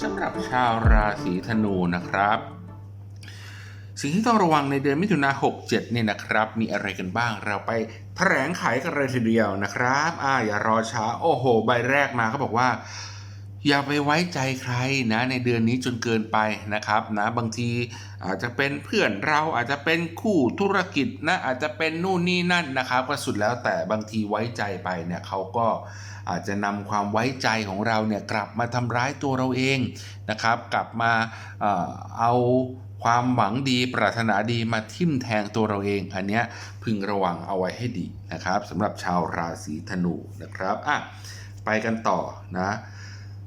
สำหรับชาวราศีธนูนะครับ สิ่งที่ต้องระวังในเดือนมิถุนา67เนี่ยนะครับ มีอะไรกันบ้างเราไปแถลงไขกันเลยทีเดียวนะครับ อ่าอย่ารอช้าโอ้โห ใบแรกมาเขาบอกว่า อย่าไปไว้ใจใครนะในเดือนนี้จนเกินไปนะครับนะบางทีอาจจะเป็นเพื่อนเราอาจจะเป็นคู่ธุรกิจนะอาจจะเป็นนู่นนี่นั่นนะครับก็สุดแล้วแต่บางทีไว้ใจไปเนี่ยเขาก็อาจจะนำความไว้ใจของเราเนี่ยกลับมาทำร้ายตัวเราเองนะครับ กลับมาเอ่อเอาความหวังดีปรารถนาดีมาทิ่มแทงตัวเราเอง อันเนี้ยพึงระวังเอาไว้ให้ดีนะครับสำหรับชาวราศีธนูนะครับอะไปกันต่อนะ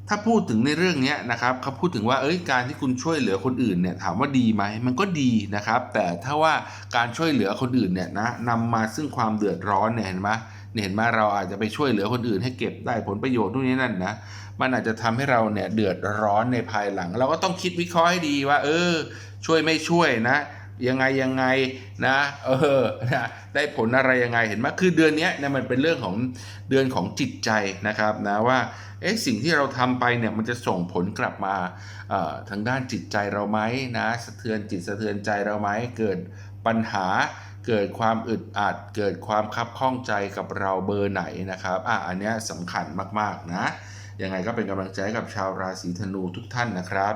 ถ้าพูดถึงในเรื่องนี้นะครับเขาพูดถึงว่าเอ้ยการที่คุณช่วยเหลือคนอื่นเนี่ยถามว่าดีไหมมันก็ดีนะครับ แต่ถ้าว่าการช่วยเหลือคนอื่นเนี่ยนะนำมาซึ่งความเดือดร้อนเนี่ยเห็นไหมเห็นไหมเราอาจจะไปช่วยเหลือคนอื่นให้เก็บได้ผลประโยชน์นู่นนี่นั่นนะมันอาจจะทำให้เราเนี่ยเดือดร้อนในภายหลัง เราก็ต้องคิดวิเคราะห์ให้ดีว่า เออ ช่วยไม่ช่วยนะ ยังไงยังไงนะเออนะได้ผลอะไรยังไงเห็นไหมคือเดือนนี้เนี่ยมันเป็นเรื่องของเดือนของจิตใจนะครับนะว่าเอ๊ะสิ่งที่เราทำไปเนี่ยมันจะส่งผลกลับมาทางด้านจิตใจเราไหมนะสะเทือนจิตสะเทือนใจเราไหมเกิดปัญหาเกิดความอึดอัดเกิดความคับข้องใจกับเราเบอร์ไหนนะครับอะอันเนี้ยสำคัญมากๆนะยังไงก็เป็นกำลังใจกับชาวราศีธนูทุกท่านนะครับ